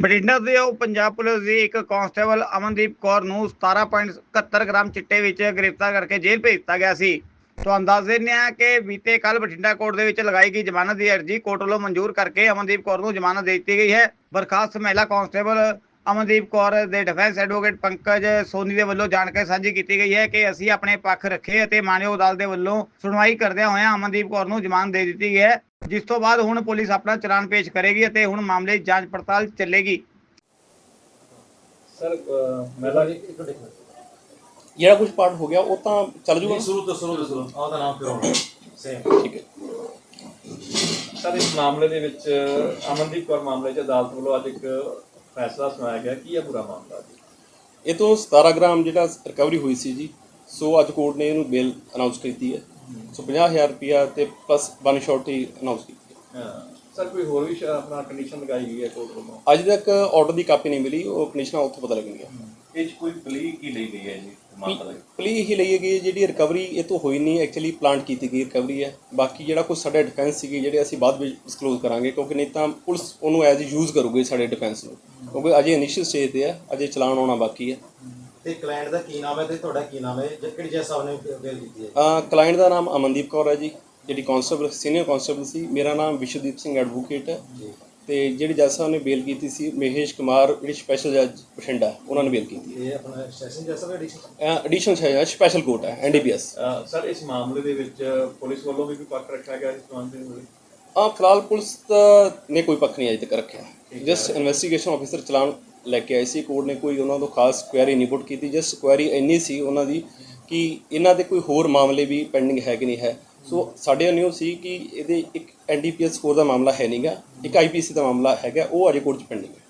ਬਠਿੰਡਾ ਦੇ ਉਹ ਪੰਜਾਬ ਪੁਲਿਸ ਦੀ ਇੱਕ ਕਾਂਸਟੇਬਲ ਅਮਨਦੀਪ ਕੌਰ ਨੂੰ 17.71 ਗ੍ਰਾਮ ਚਿੱਟੇ ਵਿੱਚ ਗ੍ਰਿਫਤਾਰ ਕਰਕੇ ਜੇਲ੍ਹ ਭੇਜ ਦਿੱਤਾ ਗਿਆ ਸੀ। ਤੁਹਾਨੂੰ ਦੱਸ ਦਿੰਦੇ ਹਾਂ ਕਿ ਬੀਤੇ ਕੱਲ ਬਠਿੰਡਾ ਕੋਰਟ ਦੇ ਵਿੱਚ ਲਗਾਈ ਗਈ ਜ਼ਮਾਨਤ ਦੀ ਅਰਜ਼ੀ ਕੋਰਟ ਵੱਲੋਂ ਮਨਜ਼ੂਰ ਕਰਕੇ ਅਮਨਦੀਪ ਕੌਰ ਨੂੰ ਜ਼ਮਾਨਤ ਦੇ ਦਿੱਤੀ ਗਈ ਹੈ। ਬਰਖਾਸਤ ਮਹਿਲਾ ਕਾਂਸਟੇਬਲ ਅਮਨਦੀਪ ਕੌਰ ਦੇ ਡਿਫੈਂਸ ਐਡਵੋਕੇਟ ਪੰਕਜ ਸੋਨੀ ਦੇ ਵੱਲੋਂ ਜਾਣਕਾਰੀ ਸਾਂਝੀ ਕੀਤੀ ਗਈ ਹੈ ਕਿ ਅਸੀਂ ਆਪਣੇ ਪੱਖ ਰੱਖੇ ਅਤੇ ਮਾਨਯੋਗ ਅਦਾਲਤ ਦੇ ਵੱਲੋਂ ਸੁਣਵਾਈ ਕਰਦਿਆਂ ਹੋਇਆਂ ਅਮਨਦੀਪ ਕੌਰ ਨੂੰ ਜ਼ਮਾਨਤ ਦੇ ਦਿੱਤੀ ਗਈ ਹੈ ਜਿਸ ਤੋਂ ਬਾਅਦ ਹੁਣ ਪੁਲਿਸ ਆਪਣਾ ਚਲਾਨ ਪੇਸ਼ ਕਰੇਗੀ ਅਤੇ ਹੁਣ ਮਾਮਲੇ ਦੀ ਜਾਂਚ ਪੜਤਾਲ ਚੱਲੇਗੀ। ਸਰ ਅਹ, ਮੈਂ ਤਾਂ ਜਿਹੜਾ ਕੁਝ ਪਾਰਟ ਹੋ ਗਿਆ ਉਹ ਤਾਂ ਚੱਲ ਜੂਗਾ? ਸ਼ੁਰੂ ਤੋਂ ਸ਼ੁਰੂ ਤੋਂ ਸ਼ੁਰੂ ਉਹਦਾ ਨਾਮ ਫਿਰ ਹੋਣਾ। ਸੇਮ ਠੀਕ ਹੈ। ਸਰ ਇਸ ਮਾਮਲੇ ਦੇ ਵਿੱਚ ਅਮਨਦੀਪ ਕੌਰ ਮਾਮਲੇ 'ਚ ਅਦਾਲਤ ਵੱਲੋਂ ਅੱਜ ਇੱਕ ਫੈਸਲਾ ਸੁਣਾਇਆ ਗਿਆ ਕੀ ਹੈ ਪੂਰਾ ਮਾਮਲਾ ਜੀ? ਇਹ ਤੋਂ 17 ਗ੍ਰਾਮ ਜਿਹੜਾ ਰਿਕਵਰੀ ਹੋਈ ਸੀ ਜੀ ਸੋ ਅੱਜ ਕੋਰਟ ਨੇ ਇਹਨੂੰ ਬੇਲ ਅਨਾਉਂਸ ਕੀਤੀ ਹੈ। ਸੋ 50000 ਰੁਪਿਆ ਤੇ ਪਲੱਸ ਵਨ ਸ਼ਾਰਟੀ ਅਨਾਉਂਸ ਕੀਤੀ ਹੈ। ਹਾਂ। ਸਰ ਕੋਈ ਹੋਰ ਵੀ ਸ਼- ਆਪਣਾ ਕੰਡੀਸ਼ਨ ਲਗਾਈ ਗਈ ਹੈ ਕੋਰਟ ਵੱਲੋਂ ਅੱਜ ਤੱਕ ਆਰਡਰ ਦੀ ਕਾਪੀ ਨਹੀਂ ਮਿਲੀ ਉਹ ਕੰਡੀਸ਼ਨਾਂ ਉੱਥੋਂ ਪਤਾ ਲੱਗਣਗੀਆਂ ਇਹ 'ਚ ਕੋਈ ਪਲੀ ਕੀ ਲਈ ਗਈ ਹੈ ਜੀ ਮਾਮਲਾ ਪਲੀ ਹੀ ਲਈ ਗਈ ਹੈ, ਜਿਹੜੀ ਰਿਕਵਰੀ ਇਹ ਤੋਂ ਹੋਈ ਨਹੀਂ ਐਕਚੁਅਲੀ ਪਲਾਂਟ ਕੀਤੀ ਗਈ ਰਿਕਵਰੀ ਹੈ ਬਾਕੀ ਜਿਹੜਾ ਕੁਝ ਸਾਡੇ ਡਿਫੈਂਸ ਸੀਗੇ ਜਿਹੜੇ ਅਸੀਂ ਬਾਅਦ ਵਿੱਚ ਡਿਸਕਲੋਜ਼ ਕਰਾਂਗੇ ਕਿਉਂਕਿ ਨਹੀਂ ਤਾਂ ਪੁਲਿਸ ਉਹਨੂੰ ਐਜ਼ ਯੂਜ਼ ਕਰੂਗੀ ਸਾਡੇ ਡਿਫੈਂਸ ਨੂੰ ਕਿਉਂਕਿ ਅਜੇ ਇਨੀਸ਼ੀਅਲ ਸਟੇਜ ਤੇ ਹੈ ਅਜੇ ਚਲਾਨ ਆਉਣਾ ਬਾਕੀ ਹੈ ਤੇ ਕਲਾਇੰਟ ਦਾ ਕੀ ਨਾਮ ਹੈ ਤੇ ਤੁਹਾਡਾ ਕੀ ਨਾਮ ਹੈ ਕਿਹੜੀ ਜੱਜ ਸਾਹਿਬ ਨੇ ਬੇਲ ਕੀਤੀ ਹੈ ਕਲਾਇੰਟ ਦਾ ਨਾਮ ਅਮਨਦੀਪ ਕੌਰ ਹੈ ਜੀ ਜਿਹੜੀ ਕਾਂਸਟੇਬਲ ਸੀਨੀਅਰ ਕਾਂਸਟੇਬਲ ਸੀ ਮੇਰਾ ਨਾਮ ਵਿਸ਼ਵਦੀਪ ਸਿੰਘ ਐਡਵੋਕੇਟ ਹੈ। ਤੇ ਜਿਹੜੀ ਜੱਜ ਸਾਹਿਬ ਨੇ ਬੇਲ ਕੀਤੀ ਸੀ ਮਹੇਸ਼ ਕੁਮਾਰ ਜਿਹੜੀ ਸਪੈਸ਼ਲ ਜੱਜ ਬਠਿੰਡਾ ਉਹਨਾਂ ਨੇ ਬੇਲ ਕੀਤੀ ਇਹ ਆਪਣਾ ਸੈਸ਼ਨ ਜੱਜ ਸਾਹਿਬ ਐਡੀਸ਼ਨ ਹੈ ਸਪੈਸ਼ਲ ਕੋਰਟ ਹੈ ਐਨਡੀਪੀਐਸ ਸਰ ਇਸ ਮਾਮਲੇ ਦੇ ਵਿੱਚ ਪੁਲਿਸ ਵੱਲੋਂ ਵੀ ਕੋਈ ਪੱਖ ਰੱਖਿਆ ਗਿਆ ਇਸ ਸੰਬੰਧ ਦੇ ਆ ਫਿਲਹਾਲ ਪੁਲਿਸ ਤਾਂ ਨੇ ਕੋਈ ਪੱਖ ਨਹੀਂ ਅਜੇ ਤੱਕ ਰੱਖਿਆ। ਜਸਟ ਇਨਵੈਸਟੀਗੇਸ਼ਨ ਆਫੀਸਰ ਚਲਾਨ ਲੈ ਕੇ ਆਏ ਸੀ ਕੋਰਟ ਨੇ ਕੋਈ ਉਹਨਾਂ ਤੋਂ ਖਾਸ ਕੁਐਰੀ ਨਹੀਂ ਪੁੱਟ ਕੀਤੀ। ਜਸਟ ਕੁਐਰੀ ਇੰਨੀ ਸੀ ਉਹਨਾਂ ਦੀ ਕਿ ਇਹਨਾਂ ਦੇ ਕੋਈ ਹੋਰ ਮਾਮਲੇ ਵੀ ਪੈਂਡਿੰਗ ਹੈ ਕਿ ਨਹੀਂ ਹੈ। ਸੋ ਸਾਡੇ ਨਿਊ ਸੀ ਕਿ ਇਹਦੇ ਇੱਕ ਐਨਡੀਪੀਐਸ ਸਕੋਰ ਦਾ ਮਾਮਲਾ ਹੈ ਨਹੀਂਗਾ ਇੱਕ ਆਈਪੀਸੀ ਦਾ ਮਾਮਲਾ ਹੈਗਾ ਉਹ ਅਜੇ ਕੋਰਟ 'ਚ ਪੈਂਡਿੰਗ ਹੈ।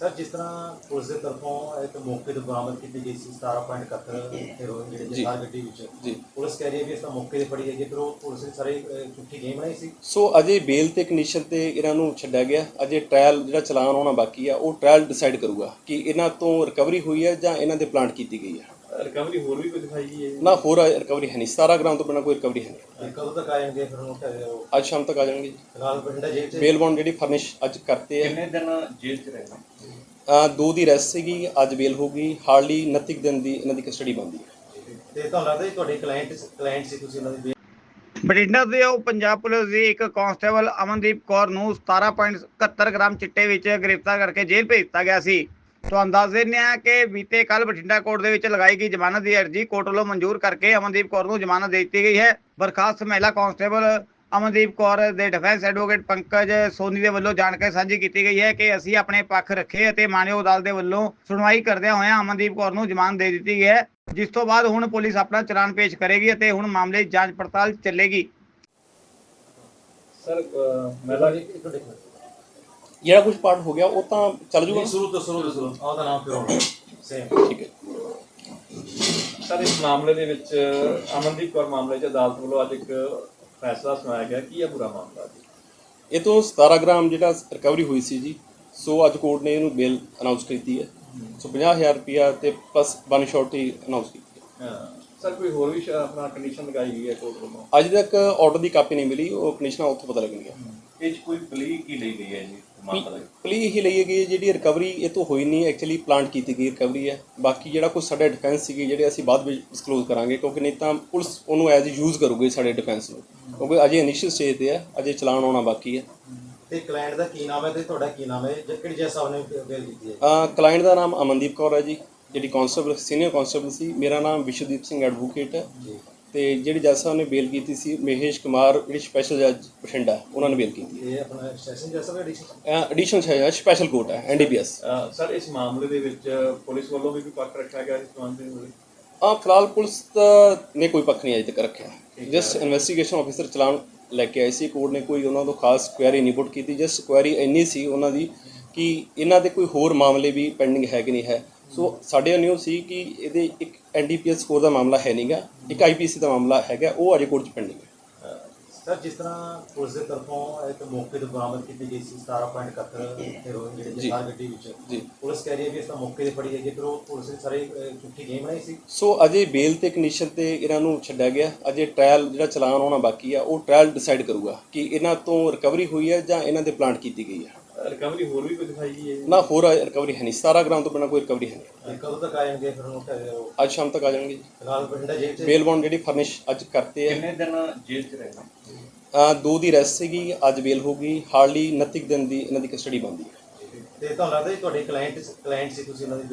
ਸਰ ਜਿਸ ਤਰ੍ਹਾਂ ਪੁਲਿਸ ਦੇ ਤਰਫੋਂ ਇੱਕ ਮੌਕੇ ਤੇ ਬਰਾਮਦ ਕੀਤੀ ਗਈ ਸੀ 17.71 ਹੈਰੋਇਨ ਜਿਹੜੇ ਜੀ। ਜਥਾਰ ਗੱਡੀ ਵਿੱਚ। ਜੀ। ਪੁਲਿਸ ਕਹਿ ਰਹੀ ਹੈ ਵੀ ਇਸ ਤਾਂ ਮੌਕੇ ਤੇ ਫੜੀ ਗਈ ਫਿਰ ਉਹ ਪੁਲਿਸ ਨੇ ਸਾਰੇ ਝੂਠੀ ਗੇਮ ਬਣਾਈ ਸੀ। ਸੋ ਅਜੇ ਬੇਲ ਤੇ ਕੰਡੀਸ਼ਨ ਤੇ ਇਹਨਾਂ ਨੂੰ ਛੱਡਿਆ ਗਿਆ। ਅਜੇ ਟ੍ਰਾਇਲ ਜਿਹੜਾ ਚਲਾਨ ਆਉਣਾ ਬਾਕੀ ਆ ਉਹ ਟ੍ਰਾਇਲ ਡਿਸਾਈਡ ਕਰੂਗਾ ਕਿ ਇਹਨਾਂ ਤੋਂ ਰਿਕਵਰੀ ਹੋਈ ਹੈ ਜਾਂ ਇਹਨਾਂ ਦੇ ਪਲਾਂਟ ਕੀਤੀ ਗਈ ਹੈ। ਰਿਕਵਰੀ ਹੋਰ ਵੀ ਕੋਈ ਦਿਖਾਈ ਗਈ ਹੈ ਜੀ? ਨਾ ਹੋਰ ਰਿਕਵਰੀ ਹੈ ਨਹੀਂ। 17 ਗ੍ਰਾਮ ਤੋਂ ਬਿਨਾਂ ਕੋਈ ਰਿਕਵਰੀ ਹੈ ਨਹੀਂ। ਕਦੋਂ ਤੱਕ ਆ ਜਾਣਗੇ ਫਿਰ ਉਹ ਕਹਿ ਉਹ ਅੱਜ ਸ਼ਾਮ ਤੱਕ ਆ ਜਾਣਗੇ ਜੀ। ਫਿਲਹਾਲ ਬਠਿੰਡਾ ਜੇਲ੍ਹ 'ਚ ਬੇਲ ਬੌਂਡ ਜਿਹੜੀ ਫਰਨਿਸ਼ ਅੱਜ ਕਰਤੇ ਹੈ। ਕਿੰਨੇ ਦਿਨ ਜੇਲ੍ਹ 'ਚ ਰਹਿਣਾ? ਅਹ ਦੋ ਦੀ ਰੈਸਟ ਸੀਗੀ ਅੱਜ ਬੇਲ ਹੋ ਗਈ। ਹਾਰਡਲੀ 29 ਕੁ ਦਿਨ ਦੀ ਇਹਨਾਂ ਦੀ ਕਸਟਡੀ ਬੰਦੀ ਹੈ। ਤੇ ਤੁਹਾਨੂੰ ਲੱਗਦਾ ਜੀ ਤੁਹਾਡੇ ਕਲਾਇੰਟ ਕਲਾਇੰਟ ਸੀ ਤੁਸੀਂ ਉਹਨਾਂ ਦੀ? ਬਠਿੰਡਾ ਦੇ ਉਹ ਪੰਜਾਬ ਪੁਲਿਸ ਦੀ ਇੱਕ ਕਾਂਸਟੇਬਲ ਅਮਨਦੀਪ ਕੌਰ ਨੂੰ 17.71 ਗ੍ਰਾਮ ਚਿੱਟੇ ਵਿੱਚ ਗ੍ਰਿਫਤਾਰ ਕਰਕੇ ਜੇਲ੍ਹ ਭੇਜ ਦਿੱਤਾ ਗਿਆ ਸੀ। ਤੁਹਾਨੂੰ ਦੱਸ ਦਿੰਦੇ ਹਾਂ ਕਿ ਬੀਤੇ ਕੱਲ ਬਠਿੰਡਾ ਕੋਰਟ ਦੇ ਵਿੱਚ ਲਗਾਈ ਗਈ ਜ਼ਮਾਨਤ ਦੀ ਅਰਜ਼ੀ ਕੋਰਟ ਵੱਲੋਂ ਮਨਜ਼ੂਰ ਕਰਕੇ ਅਮਨਦੀਪ ਕੌਰ ਨੂੰ ਜ਼ਮਾਨਤ ਦੇ ਦਿੱਤੀ ਗਈ ਹੈ। ਬਰਖਾਸਤ ਮਹਿਲਾ ਕਾਂਸਟੇਬਲ ਅਮਨਦੀਪ ਕੌਰ ਦੇ ਡਿਫੈਂਸ ਐਡਵੋਕੇਟ ਪੰਕਜ ਸੋਨੀ ਦੇ ਵੱਲੋਂ ਜਾਣਕਾਰੀ ਸਾਂਝੀ ਕੀਤੀ ਗਈ ਹੈ ਕਿ ਅਸੀਂ ਆਪਣੇ ਪੱਖ ਰੱਖੇ ਅਤੇ ਮਾਨਯੋਗ ਅਦਾਲਤ ਦੇ ਵੱਲੋਂ ਸੁਣਵਾਈ ਕਰਦਿਆਂ ਹੋਇਆਂ ਅਮਨਦੀਪ ਕੌਰ ਨੂੰ ਜ਼ਮਾਨਤ ਦੇ ਦਿੱਤੀ ਗਈ ਹੈ। ਜਿਸ ਤੋਂ ਬਾਅਦ ਹੁਣ ਪੁਲਿਸ ਆਪਣਾ ਚਲਾਨ ਪੇਸ਼ ਕਰੇਗੀ ਅਤੇ ਹੁਣ ਮਾਮਲੇ ਦੀ ਜਾਂਚ ਪੜਤਾਲ ਚੱਲੇਗੀ। ਸਰ ਅਹ, ਮੈਂ ਤਾਂ ਜਿਹੜਾ ਕੁਝ ਪਾਰਟ ਹੋ ਗਿਆ ਉਹ ਤਾਂ ਚੱਲ ਜੂਗਾ ਸ਼ੁਰੂ ਤੋਂ ਸ਼ੁਰੂ ਤੋਂ ਸ਼ੁਰੂ ਉਹਦਾ ਨਾਮ ਫਿਰ ਹੋਣਾ ਸੇਮ ਠੀਕ ਹੈ। ਸਰ ਇਸ ਮਾਮਲੇ ਦੇ ਵਿੱਚ ਅਮਨਦੀਪ ਕੌਰ ਮਾਮਲੇ 'ਚ ਅਦਾਲਤ ਵੱਲੋਂ ਅੱਜ ਇੱਕ ਫੈਸਲਾ ਸੁਣਾਇਆ ਗਿਆ। ਕੀ ਹੈ ਪੂਰਾ ਮਾਮਲਾ ਜੀ? ਇਹ ਤੋਂ 17 ਗ੍ਰਾਮ ਜਿਹੜਾ ਰਿਕਵਰੀ ਹੋਈ ਸੀ ਜੀ ਸੋ ਅੱਜ ਕੋਰਟ ਨੇ ਇਹਨੂੰ ਬੇਲ ਅਨਾਉਂਸ ਕੀਤੀ ਹੈ। ਸੋ 50000 ਰੁਪਿਆ ਤੇ ਪਲੱਸ ਵਨ ਸ਼ਾਰਟੀ ਅਨਾਉਂਸ ਕੀਤੀ ਹੈ। ਹਾਂ। ਸਰ ਕੋਈ ਹੋਰ ਵੀ ਆਪਣਾ ਕੰਡੀਸ਼ਨ ਲਗਾਈ ਗਈ ਹੈ ਕੋਰਟ ਵੱਲੋਂ? ਅੱਜ ਤੱਕ ਆਰਡਰ ਦੀ ਕਾਪੀ ਨਹੀਂ ਮਿਲੀ ਉਹ ਕੰਡੀਸ਼ਨਾਂ ਉੱਥੋਂ ਪਤਾ ਲੱਗਣਗੀਆਂ। ਇਹ 'ਚ ਕੋਈ ਪਲੀ ਕੀ ਲਈ ਗਈ ਹੈ ਜੀ? ਦਾ ਪਲੀ ਹੀ ਲਈ ਗਈ ਹੈ, ਜਿਹੜੀ ਰਿਕਵਰੀ ਇਹ ਤੋਂ ਹੋਈ ਨਹੀਂ ਐਕਚੁਅਲੀ ਪਲਾਂਟ ਕੀਤੀ ਗਈ ਰਿਕਵਰੀ ਹੈ। ਬਾਕੀ ਜਿਹੜਾ ਕੁਝ ਸਾਡੇ ਡਿਫੈਂਸ ਸੀਗੇ ਜਿਹੜੇ ਅਸੀਂ ਬਾਅਦ ਵਿੱਚ ਡਿਸਕਲੋਜ਼ ਕਰਾਂਗੇ ਕਿਉਂਕਿ ਨਹੀਂ ਤਾਂ ਪੁਲਿਸ ਉਹਨੂੰ ਐਜ਼ ਯੂਜ਼ ਕਰੂਗੀ ਸਾਡੇ ਡਿਫੈਂਸ ਨੂੰ। ਕਿਉਂਕਿ ਅਜੇ ਇਨੀਸ਼ੀਅਲ ਸਟੇਜ ਤੇ ਹੈ ਅਜੇ ਚਲਾਨ ਆਉਣਾ ਬਾਕੀ ਹੈ। ਤੇ ਕਲਾਇੰਟ ਦਾ ਕੀ ਨਾਮ ਹੈ ਤੇ ਤੁਹਾਡਾ ਕੀ ਨਾਮ ਹੈ? ਜਾਂ ਕਿਹੜੀ ਜੱਜ ਸਾਹਿਬ ਨੇ ਬੇਲ ਕੀਤੀ ਹੈ? ਕਲਾਇੰਟ ਦਾ ਨਾਮ ਅਮਨਦੀਪ ਕੌਰ ਹੈ ਜੀ ਜਿਹੜੀ ਕਾਂਸਟੇਬਲ ਸੀਨੀਅਰ ਕਾਂਸਟੇਬਲ ਸੀ। ਮੇਰਾ ਨਾਮ ਵਿਸ਼ਵਦੀਪ ਸਿੰਘ ਐਡਵੋਕੇਟ ਹੈ। ਤੇ ਜਿਹੜੀ ਜੱਜ ਸਾਹਿਬ ਨੇ ਬੇਲ ਕੀਤੀ ਸੀ ਮਹੇਸ਼ ਕੁਮਾਰ ਜਿਹੜੀ ਸਪੈਸ਼ਲ ਜੱਜ ਬਠਿੰਡਾ ਉਹਨਾਂ ਨੇ ਬੇਲ ਕੀਤੀ ਹੈ। ਇਹ ਆਪਣਾ ਸੈਸ਼ਨ ਜੱਜ ਸਾਹਿਬ ਐਡੀਸ਼ਨ ਐਡੀਸ਼ਨਲ ਹੈ ਸਪੈਸ਼ਲ ਕੋਰਟ ਹੈ ਐਨਡੀਪੀਐਸ ਸਰ ਇਸ ਮਾਮਲੇ ਦੇ ਵਿੱਚ ਪੁਲਿਸ ਵੱਲੋਂ ਵੀ ਕੋਈ ਪੱਖ ਰੱਖਿਆ ਗਿਆ ਇਸ ਸੰਬੰਧ ਦੇ ਵਿੱਚ ਆ ਫਿਲਹਾਲ ਪੁਲਿਸ ਨੇ ਕੋਈ ਪੱਖ ਨਹੀਂ ਅਜੇ ਤੱਕ ਰੱਖਿਆ। ਜਸਟ ਇਨਵੈਸਟੀਗੇਸ਼ਨ ਆਫੀਸਰ ਚਲਾਨ ਲੈ ਕੇ ਆਏ ਸੀ ਕੋਰਟ ਨੇ ਕੋਈ ਉਹਨਾਂ ਤੋਂ ਖਾਸ ਕੁਐਰੀ ਨਹੀਂ ਪੁੱਟ ਕੀਤੀ। ਜਸਟ ਕੁਐਰੀ ਇੰਨੀ ਸੀ ਉਹਨਾਂ ਦੀ ਕਿ ਇਹਨਾਂ ਦੇ ਕੋਈ ਹੋਰ ਮਾਮਲੇ ਵੀ ਪੈਂਡਿੰਗ ਹੈ ਕਿ ਨਹੀਂ ਹੈ। ਸੋ ਸਾਡੇ ਨਿਊ ਸੀ ਕਿ ਇਹਦੇ ਇੱਕ ਐਨਡੀਪੀਐਸ ਸਕੋਰ ਦਾ ਮਾਮਲਾ ਹੈ ਨਹੀਂਗਾ ਇੱਕ ਆਈਪੀਸੀ ਦਾ ਮਾਮਲਾ ਹੈਗਾ ਉਹ ਅਜੇ ਕੋਰਟ 'ਚ ਪੈਂਡਿੰਗ ਹੈ ਸਰ ਜਿਸ ਤਰ੍ਹਾਂ ਪੁਲਿਸ ਦੇ ਤਰਫੋਂ ਇੱਕ ਮੌਕੇ ਤੇ ਬਰਾਮਦ ਕੀਤੀ ਗਈ ਸੀ 17.71 ਹੈਰੋਇਨ ਜਿਹੜੇ ਜੀ। ਜਥਾਰ ਗੱਡੀ ਵਿੱਚ ਜੀ। ਪੁਲਿਸ ਕਹਿ ਰਹੀ ਹੈ ਵੀ ਇਸ ਤਾਂ ਮੌਕੇ ਤੇ ਫੜੀ ਗਈ ਹੈ ਫਿਰ ਉਹ ਪੁਲਿਸ ਨੇ ਸਾਰੇ ਅਹ, ਝੂਠੀ ਗੇਮ ਬਣਾਈ ਸੀ ਸੋ ਅਜੇ ਬੇਲ ਤੇ ਕੰਡੀਸ਼ਨ ਤੇ ਇਹਨਾਂ ਨੂੰ ਛੱਡਿਆ ਗਿਆ ਅਜੇ ਟ੍ਰਾਇਲ ਜਿਹੜਾ ਚਲਾਨ ਆਉਣਾ ਬਾਕੀ ਆ ਉਹ ਟ੍ਰਾਇਲ ਡਿਸਾਈਡ ਕਰੂਗਾ ਕਿ ਇਹਨਾਂ ਤੋਂ ਰਿਕਵਰੀ ਹੋਈ ਹੈ ਜਾਂ ਇਹਨਾਂ ਦੇ ਪਲਾਂਟ ਕੀਤੀ ਗਈ ਹੈ ਰਿਕਵਰੀ ਹੋਰ ਵੀ ਕੋਈ ਦਿਖਾਈ ਗਈ ਹੈ? ਨਾ ਹੋਰ ਰਿਕਵਰੀ ਹੈ ਨਹੀਂ। 17 ਗ੍ਰਾਮ ਤੋਂ ਬਿਨਾਂ ਕੋਈ ਰਿਕਵਰੀ ਹੈ ਨਹੀਂ। ਕਦੋਂ ਤੱਕ ਆ ਜਾਣਗੇ ਫਿਰ ਉਹ? ਅੱਜ ਸ਼ਾਮ ਤੱਕ ਆ ਜਾਣਗੇ ਜੀ। ਫਿਲਹਾਲ ਬਠਿੰਡਾ ਜੇਲ੍ਹ 'ਚ? ਬੇਲ ਬੌਂਡ ਜਿਹੜੀ ਫਰਨਿਸ਼ ਅੱਜ ਕਰਤੇ ਹੈ ਕਿੰਨੇ ਦਿਨ ਜੇਲ੍ਹ 'ਚ ਰਹਿਣਾ? ਅ, ਦੋ ਦੀ ਰੈਸਟ ਸੀਗੀ ਅੱਜ ਬੇਲ ਹੋ ਗਈ। ਹਾਰਡਲੀ 29 ਕੁ ਦਿਨ ਦੀ ਇਹਨਾਂ ਦੀ ਕਸਟਡੀ ਬਣਦੀ ਹੈ। ਤੇ ਤੁਹਾਨੂੰ ਲੱਗਦਾ ਜੀ ਤੁਹਾਡੇ ਕਲਾਇੰਟ ਕਲਾਇੰਟ ਸੀ ਤੁਸੀਂ ਇਹਨਾਂ ਦੀ?